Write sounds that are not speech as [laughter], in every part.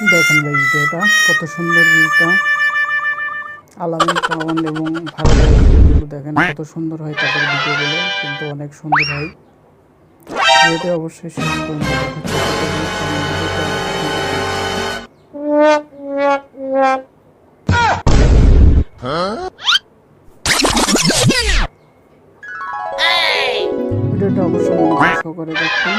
দেখেন ভাই ভিডিওটা, কত সুন্দর ভিউটা। আলামিন কামান এবং ভারতের ভিডিওগুলো দেখেন, কত সুন্দর হয় তাদের ভিডিওগুলো, কিন্তু অনেক সুন্দর হয়। ভিডিওটি অবশ্যই ভিডিওটা অবশ্যই সহকারে দেখবেন।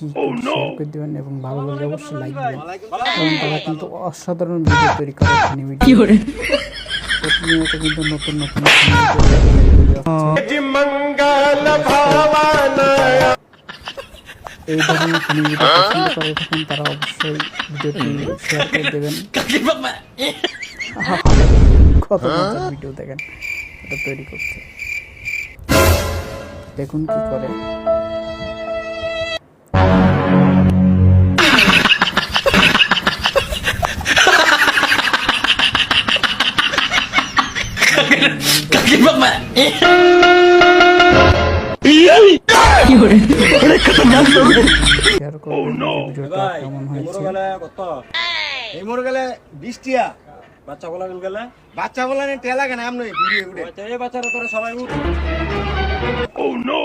বেশি শেয়ার করে দেবেন এবং ভালো লাগলে অবশ্যই লাইক দেবেন কারণ তারা কিন্তু অসাধারণ ভিডিও তৈরি করে ফানি ভিডিও প্রতিনিয়ত কিন্তু নতুন নতুন। এই ধরনের ফানি ভিডিও পছন্দ করে থাকেন তারা অবশ্যই ভিডিওটি শেয়ার করে দেবেন কত মজার ভিডিও দেখেন এটা তৈরি করছে দেখুন কি করে এই মোর গেলে বিশটিয়া বাচ্চা বলা গেলে বাচ্চা বলা নিয়ে টেলা কেন আমি ভিড়িয়ে উঠে এই বাচ্চারা তোরা সবাই উঠ oh no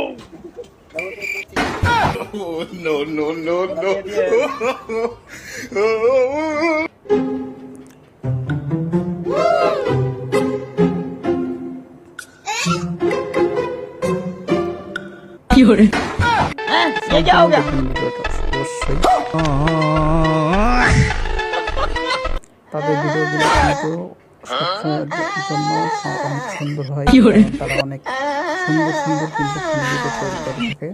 Oh, no, no. [laughs] Oh, [laughs] অবশ্যই তাদের ভিডিওগুলো কিন্তু সবসময়ের জন্য অনেক সুন্দর হয়। তারা অনেক সুন্দর সুন্দর কিন্তু ভিডিও তৈরি করে থাকে।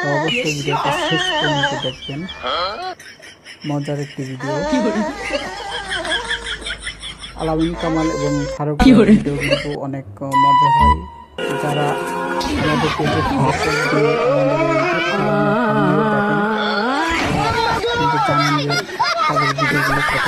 তো অবশ্যই ভিডিওটা শেষ পর্যন্ত দেখবেন। মজার একটি ভিডিও আলামিন কামাল এবং ফারুক ভিডিও কিন্তু অনেক মজা হয়। যারা আমাদের কিন্তু জানেন যে তাদের ভিডিওগুলো কত